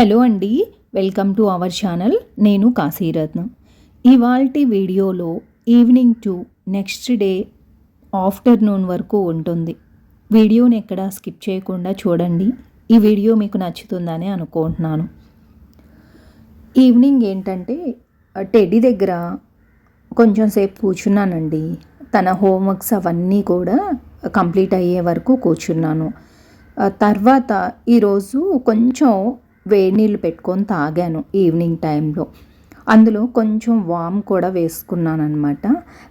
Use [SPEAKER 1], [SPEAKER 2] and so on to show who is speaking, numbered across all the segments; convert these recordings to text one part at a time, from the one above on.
[SPEAKER 1] Hello అండి welcome to our channel. నేను కాశీరత్నం. ఇవాల్టి వీడియోలో evening to next day afternoon వరకు ఉంటుంది. వీడియోని ఎక్కడ స్కిప్ చేయకుండా చూడండి. ఈ వీడియో మీకు నచ్చుతుందని అనుకుంటున్నాను. ఈవినింగ్ ఏంటంటే టెడ్డీ దగ్గర కొంచెం సేపు కూర్చున్నానండి. తన హోంవర్క్స్ అవన్నీ కూడా కంప్లీట్ అయ్యే వరకు కూర్చున్నాను. తర్వాత ఈరోజు కొంచెం వేడి నీళ్ళు పెట్టుకొని తాగాను ఈవినింగ్ టైంలో. అందులో కొంచెం వామ్ కూడా వేసుకున్నాను అనమాట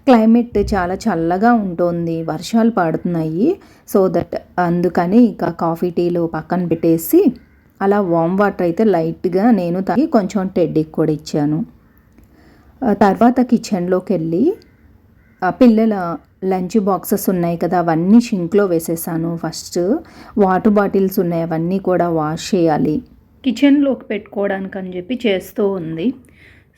[SPEAKER 1] క్లైమేట్ చాలా చల్లగా ఉంటుంది వర్షాలు పడుతున్నాయి సో దట్ అందుకని ఇక కాఫీ టీలు పక్కన పెట్టేసి అలా వామ్ వాటర్ అయితే లైట్గా నేను తాగి కొంచెం టెడ్డీకి కూడా ఇచ్చాను. తర్వాత కిచెన్లోకి వెళ్ళి పిల్లల లంచ్ బాక్సెస్ ఉన్నాయి కదా అవన్నీ షింక్లో వేసేసాను. ఫస్ట్ వాటర్ బాటిల్స్ ఉన్నాయి అవన్నీ కూడా వాష్ చేయాలి. కిచెన్లోకి పెట్టుకోవడానికి అని చెప్పి చేస్తూ ఉంది.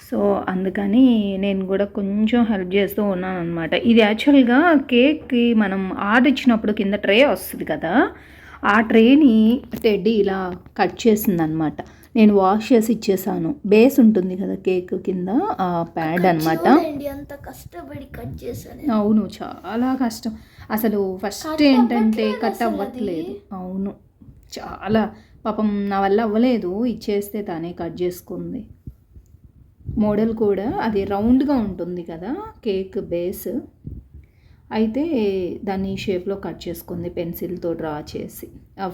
[SPEAKER 1] సో అందుకని నేను కూడా కొంచెం హెల్ప్ చేస్తూ ఉన్నాను అనమాట ఇది యాక్చువల్గా కేక్కి మనం ఆర్డర్ ఇచ్చినప్పుడు కింద ట్రే వస్తుంది కదా ఆ ట్రేని టెడ్డీ ఇలా కట్ చేసిందనమాట నేను వాష్ చేసి ఇచ్చేసాను. బేస్ ఉంటుంది కదా కేక్ కింద ఆ ప్యాడ్ అనమాట
[SPEAKER 2] చూడండి అంత కష్టపడి కట్ చేశాను
[SPEAKER 1] అవును చాలా కష్టం. అసలు ఫస్ట్ ఏంటంటే కట్ అవ్వట్లేదు. అవును చాలా పాపం నా వల్ల అవ్వలేదు ఇచ్చేస్తే తానే కట్ చేసుకుంది. మోడల్ కూడా అది రౌండ్గా ఉంటుంది కదా కేక్ బేస్. అయితే దాన్ని షేప్లో కట్ చేసుకుంది పెన్సిల్తో డ్రా చేసి.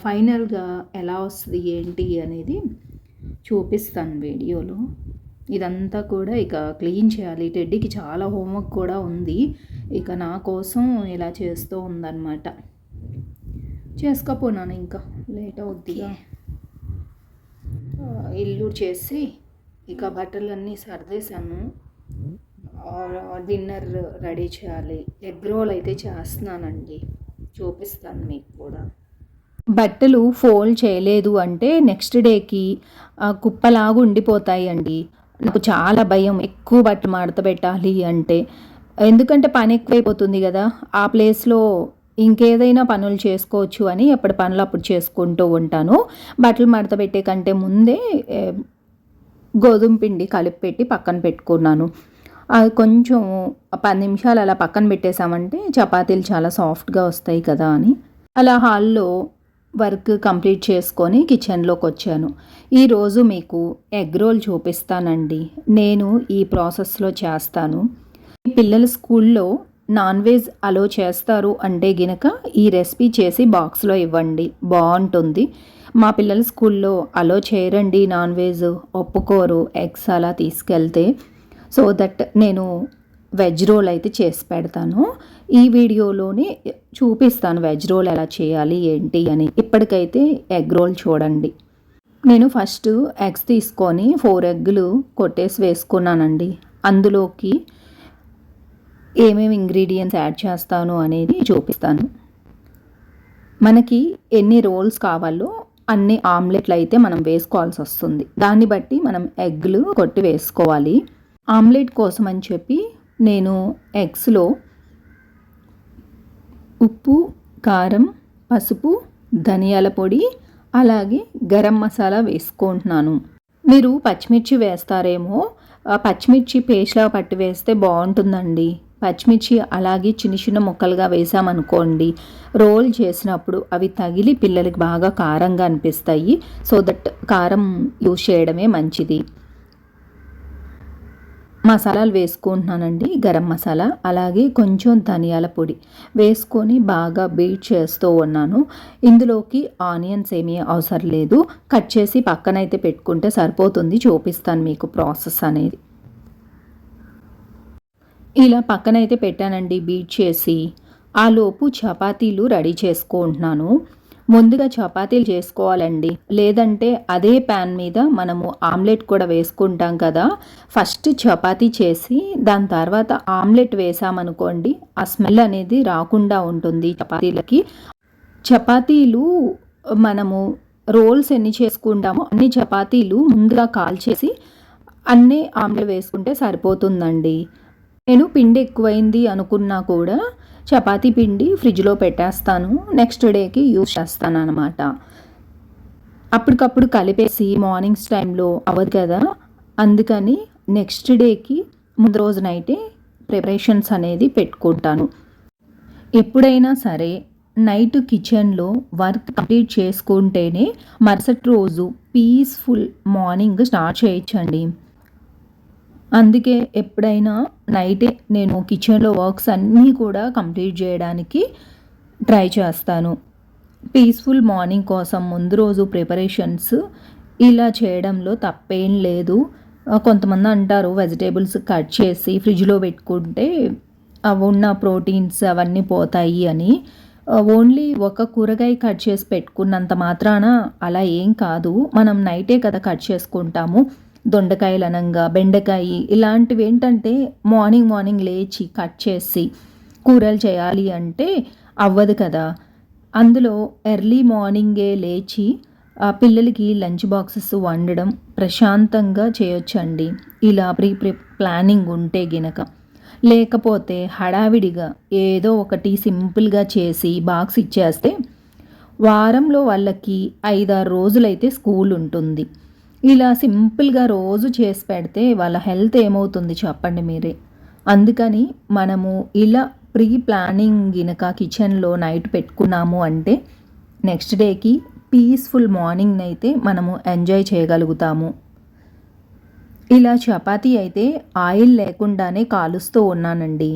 [SPEAKER 1] ఫైనల్గా ఎలా వస్తుంది ఏంటి అనేది చూపిస్తాను వీడియోలో. ఇదంతా కూడా ఇక క్లీన్ చేయాలి. టెడ్డీకి చాలా హోంవర్క్ కూడా ఉంది. ఇక నా కోసం ఇలా చేస్తూ ఉందన్నమాట. చేసుకోపోనాను ఇంకా. లేట్ అవుద్దిగా. ఇల్లు చేసి ఇక బట్టలన్నీ సర్దేశాను. డిన్నర్ రెడీ చేయాలి. ఎగ్ రోల్ అయితే చేస్తున్నానండి. చూపిస్తాను మీకు కూడా. బట్టలు ఫోల్డ్ చేయలేదు అంటే నెక్స్ట్ డేకి కుప్పలాగా ఉండిపోతాయి అండి నాకు చాలా భయం ఎక్కువ బట్టలు మడత పెట్టాలి అంటే. ఎందుకంటే పని ఎక్కువైపోతుంది కదా. ఆ ప్లేస్లో ఇంకేదైనా పనులు చేసుకోవచ్చు అని ఎప్పటి పనులు అప్పుడు చేసుకుంటూ ఉంటాను. బట్టలు మడత పెట్టే కంటే ముందే గోధుమ పిండి కలిపి పెట్టి పక్కన పెట్టుకున్నాను. అది కొంచెం పది నిమిషాలు అలా పక్కన పెట్టేశామంటే చపాతీలు చాలా సాఫ్ట్గా వస్తాయి కదా అని. అలా హాల్లో వర్క్ కంప్లీట్ చేసుకొని కిచెన్లోకి వచ్చాను. ఈరోజు మీకు ఎగ్ రోల్ చూపిస్తానండి. నేను ఈ ప్రాసెస్లో చేస్తాను. మీ పిల్లల స్కూల్లో నాన్ వెజ్ అలో చేస్తారు అంటే గినక ఈ రెసిపీ చేసి బాక్స్లో ఇవ్వండి. బాగుంటుంది మా పిల్లల స్కూల్లో అలో చేయరండి నాన్ వెజ్. ఒప్పుకోరు. ఎగ్స్ అలా తీసుకెళ్తే. సో దట్ నేను వెజ్ రోల్ అయితే చేసి పెడతాను. ఈ వీడియోలోనే చూపిస్తాను వెజ్ రోల్ ఎలా చేయాలి ఏంటి అని. ఇప్పటికైతే ఎగ్ రోల్ చూడండి. నేను ఫస్ట్ ఎగ్స్ తీసుకొని ఫోర్ ఎగ్లు కొట్టేసి వేసుకున్నానండి. అందులోకి ఏమేమి ఇంగ్రీడియంట్స్ యాడ్ చేస్తాను అనేది చూపిస్తాను. మనకి ఎన్ని రోల్స్ కావాలో అన్ని ఆమ్లెట్లు అయితే మనం వేసుకోవాల్సి వస్తుంది. దాన్ని బట్టి మనం ఎగ్లు కొట్టి వేసుకోవాలి. ఆమ్లెట్ కోసం అని చెప్పి నేను ఎగ్స్లో ఉప్పు కారం పసుపు ధనియాల పొడి అలాగే గరం మసాలా వేసుకుంటున్నాను. మీరు పచ్చిమిర్చి వేస్తారేమో పచ్చిమిర్చి పేస్ట్లా పట్టి వేస్తే బాగుంటుందండి. పచ్చిమిర్చి అలాగే చిన్న చిన్న ముక్కలుగా వేసామనుకోండి రోల్ చేసినప్పుడు అవి తగిలి పిల్లలకి బాగా కారంగా అనిపిస్తాయి. సో దట్ కారం యూజ్ చేయడమే మంచిది. మసాలాలు వేసుకుంటున్నానండి గరం మసాలా అలాగే కొంచెం ధనియాల పొడి వేసుకొని బాగా బీట్ చేస్తూ ఉన్నాను. ఇందులోకి ఆనియన్స్ ఏమీ అవసరం లేదు. కట్ చేసి పక్కనైతే పెట్టుకుంటే సరిపోతుంది. చూపిస్తాను మీకు ప్రాసెస్ అనేది. ఇలా పక్కనైతే పెట్టానండి బీట్ చేసి. ఆ లోపు చపాతీలు రెడీ చేసుకుంటున్నాను. ముందుగా చపాతీలు చేసుకోవాలండి. లేదంటే అదే ప్యాన్ మీద మనము ఆమ్లెట్ కూడా వేసుకుంటాం కదా. ఫస్ట్ చపాతీ చేసి దాని తర్వాత ఆమ్లెట్ వేసామనుకోండి ఆ స్మెల్ అనేది రాకుండా ఉంటుంది చపాతీలకి. చపాతీలు మనము రోల్స్ ఎన్ని చేసుకుంటామో అన్ని చపాతీలు ముందుగా కాల్చేసి అన్నీ ఆమ్లెట్ వేసుకుంటే సరిపోతుందండి. నేను పిండి ఎక్కువైంది అనుకున్నా కూడా చపాతీ పిండి ఫ్రిడ్జ్లో పెట్టేస్తాను. నెక్స్ట్ డేకి యూస్ చేస్తాను అనమాట అప్పటికప్పుడు కలిపేసి మార్నింగ్స్ టైంలో అవ్వదు కదా. అందుకని నెక్స్ట్ డేకి ముందు రోజు నైటే ప్రిపరేషన్స్ అనేది పెట్టుకుంటాను. ఎప్పుడైనా సరే నైట్ కిచెన్లో వర్క్ కంప్లీట్ చేసుకుంటేనే మరుసటి రోజు పీస్ఫుల్ మార్నింగ్ స్టార్ట్ చేయొచ్చండి. అందుకే ఎప్పుడైనా నైటే నేను కిచెన్లో వర్క్స్ అన్నీ కూడా కంప్లీట్ చేయడానికి ట్రై చేస్తాను. పీస్ఫుల్ మార్నింగ్ కోసం ముందు రోజు ప్రిపరేషన్స్ ఇలా చేయడంలో తప్పేం లేదు. కొంతమంది అంటారు వెజిటేబుల్స్ కట్ చేసి ఫ్రిడ్జ్లో పెట్టుకుంటే అవి ఉన్న ప్రోటీన్స్ అవన్నీ పోతాయి అని. ఓన్లీ ఒక కూరగాయ కట్ చేసి పెట్టుకున్నంత మాత్రాన అలా ఏం కాదు. మనం నైటే కదా కట్ చేసుకుంటాము. దొండకాయలు అనంగా బెండకాయ ఇలాంటివి ఏంటంటే మార్నింగ్ మార్నింగ్ లేచి కట్ చేసి కూరలు చేయాలి అంటే అవ్వదు కదా. అందులో ఎర్లీ మార్నింగే లేచి ఆ పిల్లలకి లంచ్ బాక్సెస్ వండడం ప్రశాంతంగా చేయొచ్చండి. ఇలా ప్రీ ప్రీ ప్లానింగ్ ఉంటే గినక. లేకపోతే హడావిడిగా ఏదో ఒకటి సింపుల్గా చేసి బాక్స్ ఇచ్చేస్తే వారంలో వాళ్ళకి ఐదారు రోజులైతే స్కూల్ ఉంటుంది ఇలా సింపుల్గా రోజు చేసి పెడితే వాళ్ళ హెల్త్ ఏమవుతుంది చెప్పండి మీరే. అందుకని మనము ఇలా ప్రీ ప్లానింగ్ గినక కిచెన్లో నైట్ పెట్టుకున్నాము అంటే నెక్స్ట్ డేకి పీస్ఫుల్ మార్నింగ్ అయితే మనము ఎంజాయ్ చేయగలుగుతాము. ఇలా చపాతీ అయితే ఆయిల్ లేకుండానే కాలుస్తూ ఉన్నానండి.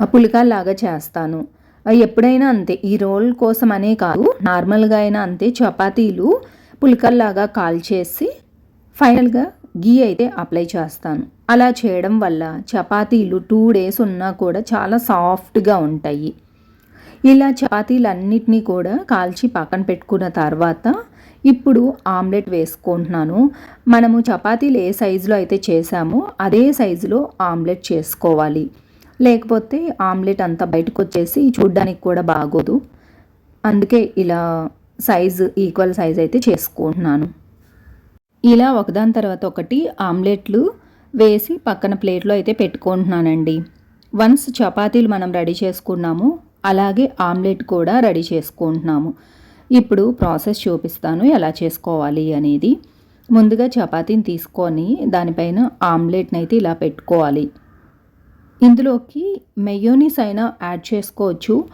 [SPEAKER 1] ఆ పులికాల్లాగా చేస్తాను. ఎప్పుడైనా అంతే ఈ రోల్ కోసం అనే కాదు నార్మల్గా అయినా అంతే చపాతీలు పులికల్లాగా కాల్చేసి ఫైనల్గా గీ అయితే అప్లై చేస్తాను. అలా చేయడం వల్ల చపాతీలు టూ డేస్ ఉన్నా కూడా చాలా సాఫ్ట్గా ఉంటాయి. ఇలా చపాతీలన్నిటినీ కూడా కాల్చి పక్కన పెట్టుకున్న తర్వాత ఇప్పుడు ఆమ్లెట్ వేసుకుంటున్నాను. మనము చపాతీలు ఏ సైజులో అయితే చేసామో అదే సైజులో ఆమ్లెట్ చేసుకోవాలి. లేకపోతే ఆమ్లెట్ అంతా బయటకు వచ్చేసి చూడ్డానికి కూడా బాగోదు. అందుకే ఇలా సైజు ఈక్వల్ సైజ్ అయితే చేసుకుంటున్నాను. ఇలా ఒకదాని తర్వాత ఒకటి ఆమ్లెట్లు వేసి పక్కన ప్లేట్లో అయితే పెట్టుకుంటున్నానండి. వన్స్ చపాతీలు మనం రెడీ చేసుకున్నాము అలాగే ఆమ్లెట్ కూడా రెడీ చేసుకుంటున్నాము. ఇప్పుడు ప్రాసెస్ చూపిస్తాను ఎలా చేసుకోవాలి అనేది. ముందుగా చపాతీని తీసుకొని దానిపైన ఆమ్లెట్ని అయితే ఇలా పెట్టుకోవాలి. ఇందులోకి మెయోనీస్ అయినా యాడ్ చేసుకోవచ్చు.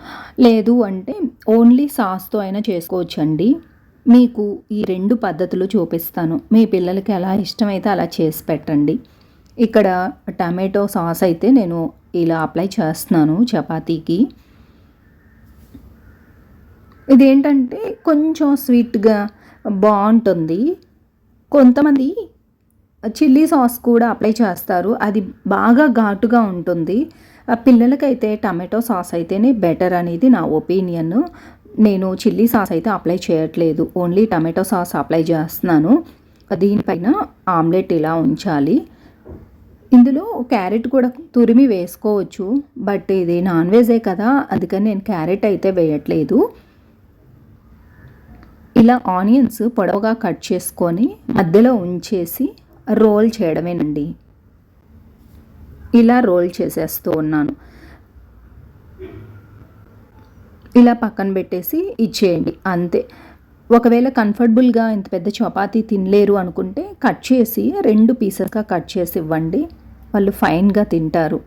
[SPEAKER 1] లేదు అంటే ఓన్లీ సాస్తో అయినా చేసుకోవచ్చు అండి మీకు ఈ రెండు పద్ధతులు చూపిస్తాను. మీ పిల్లలకి ఎలా ఇష్టమైతే అలా చేసి పెట్టండి. ఇక్కడ టమాటో సాస్ అయితే నేను ఇలా అప్లై చేస్తున్నాను చపాతీకి. ఇదేంటంటే కొంచెం స్వీట్గా బాగుంటుంది. కొంతమంది చిల్లీ సాస్ కూడా అప్లై చేస్తారు. అది బాగా ఘాటుగా ఉంటుంది. పిల్లలకైతే టమాటో సాస్ అయితేనే బెటర్ అనేది నా ఒపీనియన్. నేను చిల్లీ సాస్ అయితే అప్లై చేయట్లేదు. ఓన్లీ టమాటో సాస్ అప్లై చేస్తున్నాను. దీనిపైన ఆమ్లెట్ ఇలా ఉంచాలి. ఇందులో క్యారెట్ కూడా తురిమి వేసుకోవచ్చు. బట్ ఇది నాన్ వెజే కదా. అందుకని నేను క్యారెట్ అయితే వేయట్లేదు. ఇలా ఆనియన్స్ పొడవుగా కట్ చేసుకొని మధ్యలో ఉంచేసి రోల్ చేయడమేనండి. ఇలా రోల్ చేసేస్తూ ఉన్నాను. ఇలా పక్కన పెట్టేసి ఇచ్చేయండి అంతే. ఒకవేళ కంఫర్టబుల్గా ఇంత పెద్ద చపాతీ తినలేరు అనుకుంటే కట్ చేసి రెండు పీసెస్గా కట్ చేసి ఇవ్వండి. వాళ్ళు ఫైన్గా తింటారు.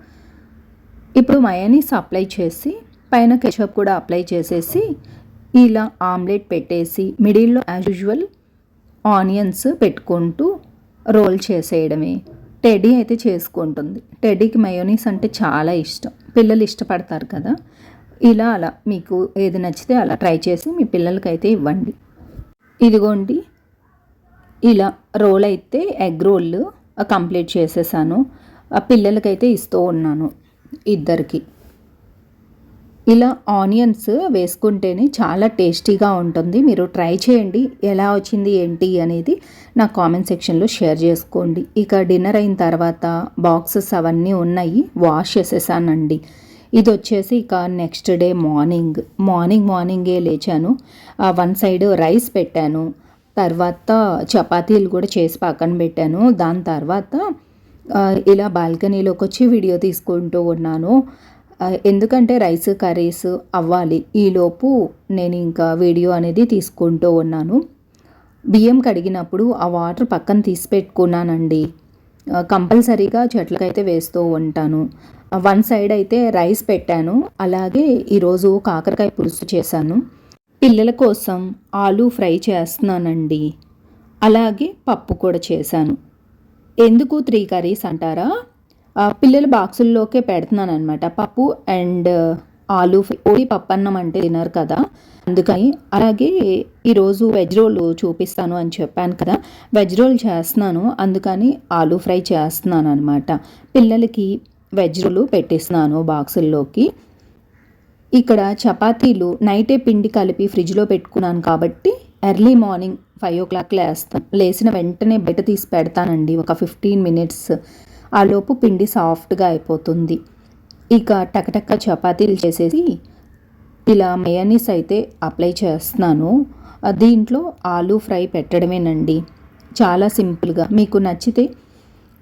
[SPEAKER 1] ఇప్పుడు మయనీస్ అప్లై చేసి పైన కెచప్ కూడా అప్లై చేసేసి ఇలా ఆమ్లెట్ పెట్టేసి మిడిల్లో యాజ్ యూజువల్ ఆనియన్స్ పెట్టుకుంటూ రోల్ చేసేయడమే. టెడీ అయితే చేసుకుంటుంది. టెడ్డీకి మయోనీస్ అంటే చాలా ఇష్టం. పిల్లలు ఇష్టపడతారు కదా. ఇలా అలా మీకు ఏది నచ్చితే అలా ట్రై చేసి మీ పిల్లలకైతే ఇవ్వండి. ఇదిగోండి. ఇలా రోల్ అయితే ఎగ్ రోల్ కంప్లీట్ చేసేసాను. ఆ పిల్లలకైతే ఇస్తూ ఉన్నాను ఇద్దరికి. ఇలా ఆనియన్స్ వేసుకుంటేనే చాలా టేస్టీగా ఉంటుంది. మీరు ట్రై చేయండి. ఎలా వచ్చింది ఏంటి అనేది నా కామెంట్ సెక్షన్లో షేర్ చేసుకోండి. ఇక డిన్నర్ అయిన తర్వాత బాక్సెస్ అవన్నీ ఉన్నాయి. వాష్ చేసేసానండి. ఇది వచ్చేసి ఇక నెక్స్ట్ డే మార్నింగ్. మార్నింగ్ మార్నింగే లేచాను. వన్ సైడ్ రైస్ పెట్టాను. తర్వాత చపాతీలు కూడా చేసి పక్కన పెట్టాను. దాని తర్వాత ఇలా బాల్కనీలోకి వచ్చి వీడియో తీసుకుంటూ ఉన్నాను. ఎందుకంటే రైస్ కర్రీస్ అవ్వాలి. ఈలోపు నేను ఇంకా వీడియో అనేది తీసుకుంటూ ఉన్నాను. బియ్యం కడిగినప్పుడు ఆ వాటర్ పక్కన తీసి పెట్టుకున్నానండి. కంపల్సరీగా చెట్లకైతే వేస్తూ ఉంటాను. వన్ సైడ్ అయితే రైస్ పెట్టాను. అలాగే ఈరోజు కాకరకాయ పులుసు చేశాను. పిల్లల కోసం ఆలు ఫ్రై చేస్తున్నానండి. అలాగే పప్పు కూడా చేశాను. ఎందుకు త్రీ కర్రీస్ అంటారా? పిల్లల బాక్సుల్లోకే పెడుతున్నాను అనమాట పప్పు అండ్ ఆలు ఓడి పప్పు అన్నం అంటే తినరు కదా. అందుకని అలాగే ఈరోజు వెజ్ రోల్ చూపిస్తాను అని చెప్పాను కదా. వెజ్ రోల్ చేస్తున్నాను. అందుకని ఆలు ఫ్రై చేస్తున్నాను అనమాట పిల్లలకి వెజ్ రోలు పెట్టిస్తున్నాను బాక్సుల్లోకి. ఇక్కడ చపాతీలు నైటే పిండి కలిపి ఫ్రిడ్జ్లో పెట్టుకున్నాను కాబట్టి early morning five o'clock లేస్తాను. లేచిన వెంటనే బయట తీసి పెడతానండి. ఒక ఫిఫ్టీన్ మినిట్స్ ఆలోపు పిండి సాఫ్ట్గా అయిపోతుంది. ఇక టకటక్క చపాతీలు చేసేసి ఇలా మయనీస్ అయితే అప్లై చేస్తున్నాను. దీంట్లో ఆలూ ఫ్రై పెట్టడమేనండి. చాలా సింపుల్గా. మీకు నచ్చితే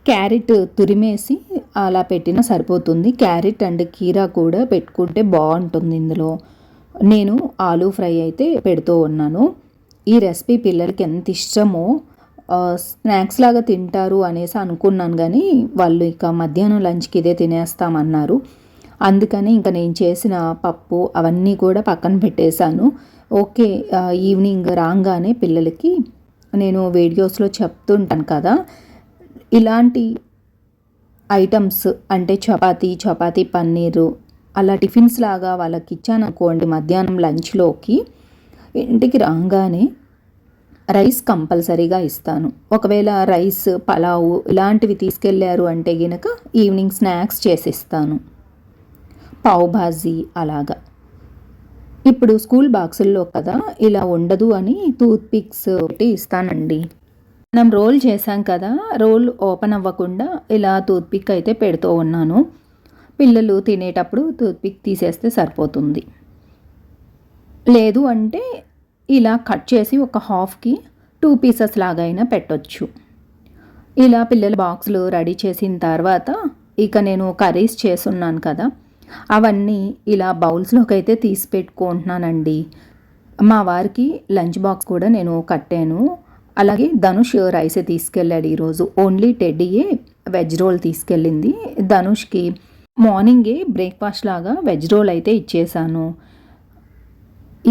[SPEAKER 1] క్యారెట్ తురిమేసి అలా పెట్టినా సరిపోతుంది. క్యారెట్ అండ్ కీరా కూడా పెట్టుకుంటే బాగుంటుంది ఇందులో. నేను ఆలూ ఫ్రై అయితే పెడుతూ ఉన్నాను. ఈ రెసిపీ పిల్లలకి ఎంత ఇష్టమో స్నాక్స్ లాగా తింటారు అనేసి అనుకున్నాను కానీ వాళ్ళు ఇక మధ్యాహ్నం లంచ్కి ఇదే తినేస్తామన్నారు. అందుకని ఇంకా నేను చేసిన పప్పు అవన్నీ కూడా పక్కన పెట్టేశాను. ఓకే ఈవినింగ్ రాగానే పిల్లలకి నేను వీడియోస్లో చెప్తుంటాను కదా ఇలాంటి ఐటమ్స్ అంటే చపాతి చపాతీ పన్నీరు అలా టిఫిన్స్ లాగా వాళ్ళకి ఇచ్చాను అనుకోండి మధ్యాహ్నం లంచ్లోకి ఇంటికి రాగానే రైస్ కంపల్సరీగా ఇస్తాను. ఒకవేళ రైస్ పలావు ఇలాంటివి తీసుకెళ్ళారు అంటే గినక ఈవినింగ్ స్నాక్స్ చేసిస్తాను. పావు భాజీ అలాగా. ఇప్పుడు స్కూల్ బాక్సుల్లో కదా ఇలా ఉండదు అని టూత్ పిక్స్ ఒకటి ఇస్తానండి. మనం రోల్ చేశాం కదా రోల్ ఓపెన్ అవ్వకుండా ఇలా టూత్ పిక్ అయితే పెడుతూ ఉన్నాను. పిల్లలు తినేటప్పుడు టూత్ పిక్ తీసేస్తే సరిపోతుంది. లేదు అంటే ఇలా కట్ చేసి ఒక హాఫ్కి టూ పీసెస్ లాగా అయినా పెట్టొచ్చు. ఇలా పిల్లల బాక్సులు రెడీ చేసిన తర్వాత ఇక నేను కర్రీస్ చేస్తున్నాను కదా అవన్నీ ఇలా బౌల్స్లోకి అయితే తీసి పెట్టుకుంటున్నానండి. మా వారికి లంచ్ బాక్స్ కూడా నేను కట్టాను. అలాగే ధనుష్ రైస్ తీసుకెళ్ళాడు ఈరోజు. ఓన్లీ టెడ్డీయే వెజ్ రోల్ తీసుకెళ్ళింది. ధనుష్కి మార్నింగే బ్రేక్ఫాస్ట్ లాగా వెజ్ రోల్ అయితే ఇచ్చేసాను.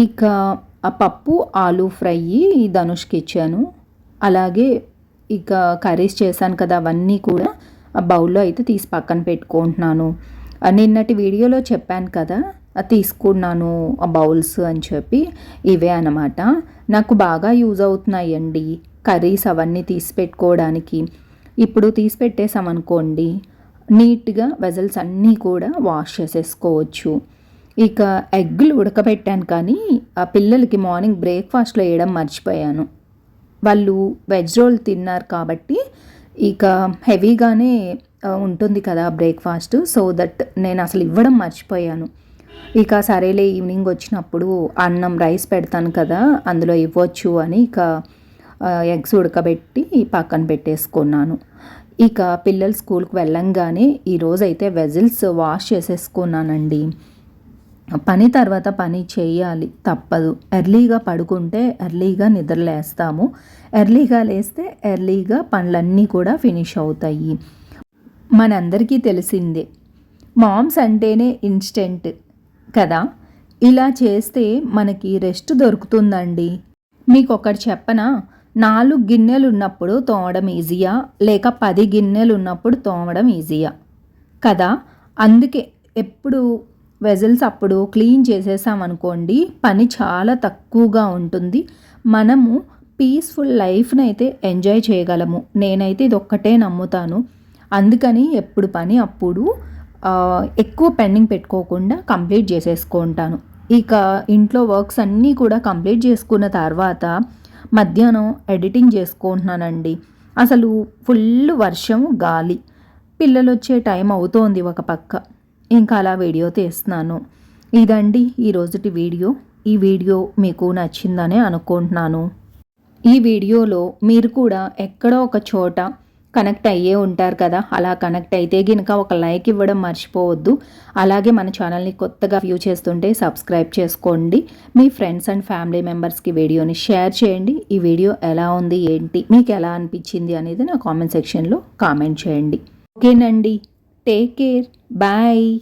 [SPEAKER 1] ఇక ఆ పప్పు ఆలు ఫ్రై ధనుష్కి ఇచ్చాను. అలాగే ఇక కర్రీస్ చేశాను కదా అవన్నీ కూడా ఆ బౌల్లో అయితే తీసి పక్కన పెట్టుకుంటున్నాను. నిన్నటి వీడియోలో చెప్పాను కదా తీసుకున్నాను ఆ బౌల్స్ అని చెప్పి ఇవే అనమాట నాకు బాగా యూజ్ అవుతున్నాయండి కర్రీస్ అవన్నీ తీసి పెట్టుకోవడానికి. ఇప్పుడు తీసి పెట్టేసామనుకోండి నీట్గా వెజల్స్ అన్నీ కూడా వాష్ చేసేసుకోవచ్చు. ఇక ఎగ్గులు ఉడకబెట్టాను కానీ ఆ పిల్లలకి మార్నింగ్ బ్రేక్ఫాస్ట్లో వేయడం మర్చిపోయాను. వాళ్ళు వెజ్ రోల్ తిన్నారు కాబట్టి ఇక హెవీగానే ఉంటుంది కదా బ్రేక్ఫాస్ట్. సో దట్ నేను అసలు ఇవ్వడం మర్చిపోయాను. ఇక సరేలే ఈవినింగ్ వచ్చినప్పుడు అన్నం రైస్ పెడతాను కదా అందులో ఇవ్వచ్చు అని ఇక ఎగ్స్ ఉడకబెట్టి పక్కన పెట్టేసుకున్నాను. ఇక పిల్లలు స్కూల్కి వెళ్ళంగానే ఈరోజైతే వెజిల్స్ వాష్ చేసేసుకున్నానండి. పని తర్వాత పని చేయాలి. తప్పదు. ఎర్లీగా పడుకుంటే ఎర్లీగా నిద్రలేస్తాము ఎర్లీగా లేస్తే ఎర్లీగా పనులన్నీ కూడా ఫినిష్ అవుతాయి. మనందరికీ తెలిసిందే మామ్స్ అంటేనే ఇన్స్టెంట్ కదా? ఇలా చేస్తే మనకి రెస్ట్ దొరుకుతుందండి. మీకు ఒకటి చెప్పనా? నాలుగు గిన్నెలు ఉన్నప్పుడు తోమడం ఈజీయా? లేక పది గిన్నెలు ఉన్నప్పుడు తోమడం ఈజీయా? కదా? అందుకే ఎప్పుడు వెజల్స్ అప్పుడు క్లీన్ చేసేసామనుకోండి పని చాలా తక్కువగా ఉంటుంది. మనము పీస్ఫుల్ లైఫ్ని అయితే ఎంజాయ్ చేయగలము. నేనైతే ఇది ఒక్కటే నమ్ముతాను. అందుకని ఎప్పుడు పని అప్పుడు ఎక్కువ పెండింగ్ పెట్టుకోకుండా కంప్లీట్ చేసేసుకుంటాను ఇక ఇంట్లో వర్క్స్ అన్నీ కూడా కంప్లీట్ చేసుకున్న తర్వాత మధ్యాహ్నం ఎడిటింగ్ చేసుకుంటున్నానండి అసలు ఫుల్ వర్షం గాలి. పిల్లలు వచ్చే టైం అవుతోంది ఒక పక్క. ఇంకా అలా వీడియో తీస్తున్నాను. ఇదండి ఈ రోజుటి వీడియో. ఈ వీడియో మీకు నచ్చిందని అనుకుంటున్నాను. ఈ వీడియోలో మీరు కూడా ఎక్కడో ఒక చోట కనెక్ట్ అయ్యే ఉంటారు కదా. అలా కనెక్ట్ అయితే గినక ఒక లైక్ ఇవ్వడం మర్చిపోవద్దు. అలాగే మన ఛానల్ని కొత్తగా వ్యూ చేస్తుంటే సబ్స్క్రైబ్ చేసుకోండి. మీ ఫ్రెండ్స్ అండ్ ఫ్యామిలీ మెంబర్స్కి వీడియోని షేర్ చేయండి. ఈ వీడియో ఎలా ఉంది ఏంటి మీకు ఎలా అనిపించింది అనేది నా కామెంట్ సెక్షన్లో కామెంట్ చేయండి. ఓకేనండి. Take care. Bye.